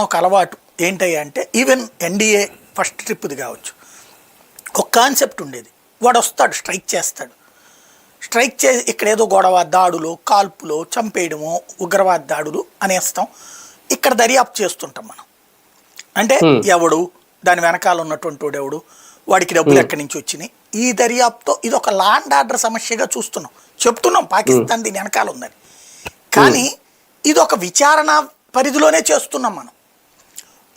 ఒక అలవాటు ఏంటయ్యా అంటే ఈవెన్ ఎన్డీఏ ఫస్ట్ ట్రిప్ది కావచ్చు. ఒక కాన్సెప్ట్ ఉండేది. వాడు వస్తాడు స్ట్రైక్ చేస్తాడు. స్ట్రైక్ చే ఇక్కడ ఏదో గొడవ దాడులు కాల్పులు చంపేయడము ఉగ్రవాద దాడులు అనేస్తాం. ఇక్కడ దర్యాప్తు చేస్తుంటాం మనం. అంటే ఎవడు దాని వెనకాల ఉన్నటువంటి వాడు ఎవడు వాడికి డబ్బులు ఎక్కడి నుంచి వచ్చినాయి? ఈ దర్యాప్తుతో ఇది ఒక లాండ్ ఆర్డర్ సమస్యగా చూస్తున్నాం. చెప్తున్నాం పాకిస్తాన్ దీని వెనకాల ఉందని. కానీ ఇది ఒక విచారణ పరిధిలోనే చేస్తున్నాం మనం.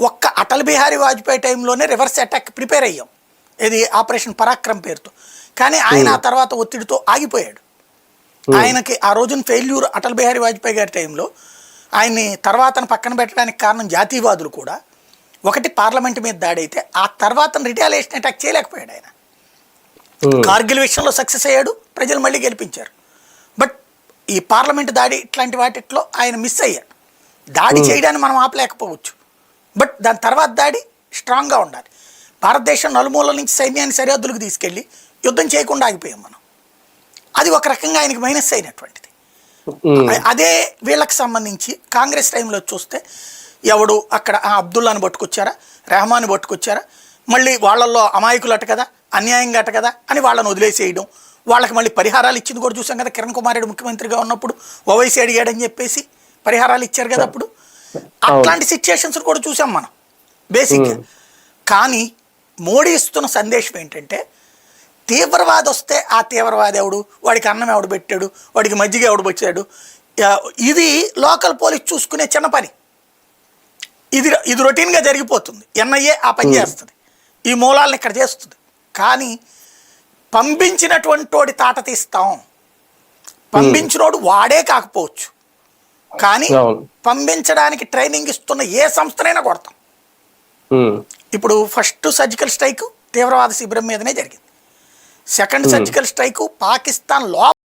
ఒక్క అటల్ బిహారీ వాజ్పేయి టైంలోనే రివర్స్ అటాక్ ప్రిపేర్ అయ్యాం. ఇది ఆపరేషన్ పరాక్రమ్ పేరుతో. కానీ ఆయన ఆ తర్వాత ఒత్తిడితో ఆగిపోయాడు. ఆయనకి ఆ రోజున ఫెయిల్యూర్ అటల్ బిహారీ వాజ్పేయి గారి టైంలో ఆయన్ని తర్వాత పక్కన పెట్టడానికి కారణం జాతీయవాదులు కూడా. ఒకటి పార్లమెంట్ మీద దాడి అయితే ఆ తర్వాత రిటాలియేషన్ అటాక్ చేయలేకపోయాడు ఆయన. కార్గిల్ విషయంలో సక్సెస్ అయ్యాడు ప్రజలు మళ్ళీ గెలిపించారు. బట్ ఈ పార్లమెంట్ దాడి ఇట్లాంటి వాటిట్లో ఆయన మిస్ అయ్యాడు. దాడి చేయడాన్ని మనం ఆపలేకపోవచ్చు. బట్ దాని తర్వాత దాడి స్ట్రాంగ్గా ఉండాలి. భారతదేశం నలుమూలల నుంచి సైన్యాన్ని సరిహద్దులకు తీసుకెళ్ళి యుద్ధం చేయకుండా ఆగిపోయాం మనం. అది ఒక రకంగా ఆయనకి మైనస్ అయినటువంటిది. అదే వీళ్ళకి సంబంధించి కాంగ్రెస్ టైంలో చూస్తే ఎవడు అక్కడ అబ్దుల్లాని పట్టుకొచ్చారా రెహమాన్ పట్టుకొచ్చారా మళ్ళీ వాళ్ళల్లో అమాయకులు అట కదా అన్యాయంగా అట కదా అని వాళ్ళని వదిలేసేయడం వాళ్ళకి మళ్ళీ పరిహారాలు ఇచ్చింది కూడా చూసాం కదా కిరణ్ కుమార్ రెడ్డి ముఖ్యమంత్రిగా ఉన్నప్పుడు ఓవైసీ అడిగాడని చెప్పేసి పరిహారాలు ఇచ్చారు కదా అప్పుడు. అట్లాంటి సిచ్యుయేషన్స్ కూడా చూసాం మనం. బేసిక్గా కానీ మోడీ ఇస్తున్న సందేశం ఏంటంటే తీవ్రవాది వస్తే ఆ తీవ్రవాది ఎవడు? వాడికి అన్నం ఎవడు పెట్టాడు? వాడికి మజ్జిగ ఎవడు వచ్చాడు ఇది లోకల్ పోలీస్ చూసుకునే చిన్న పని. ఇది ఇది రొటీన్గా జరిగిపోతుంది. ఎన్ఐఏ ఆ పని చేస్తుంది. ఈ మూలాలను ఇక్కడ చేస్తుంది. కానీ పంపించినటువంటి వాడి తాట తీస్తాం. పంపించినోడు వాడే కాకపోవచ్చు. కానీ. పంపించడానికి ట్రైనింగ్ ఇస్తున్న ఏ సంస్థనైనా కొడతాం. ఇప్పుడు ఫస్ట్ సర్జికల్ స్ట్రైక్ తీవ్రవాద శిబిరం మీదనే జరిగింది. సెకండ్ సర్జికల్ స్ట్రైక్ పాకిస్తాన్ లోపల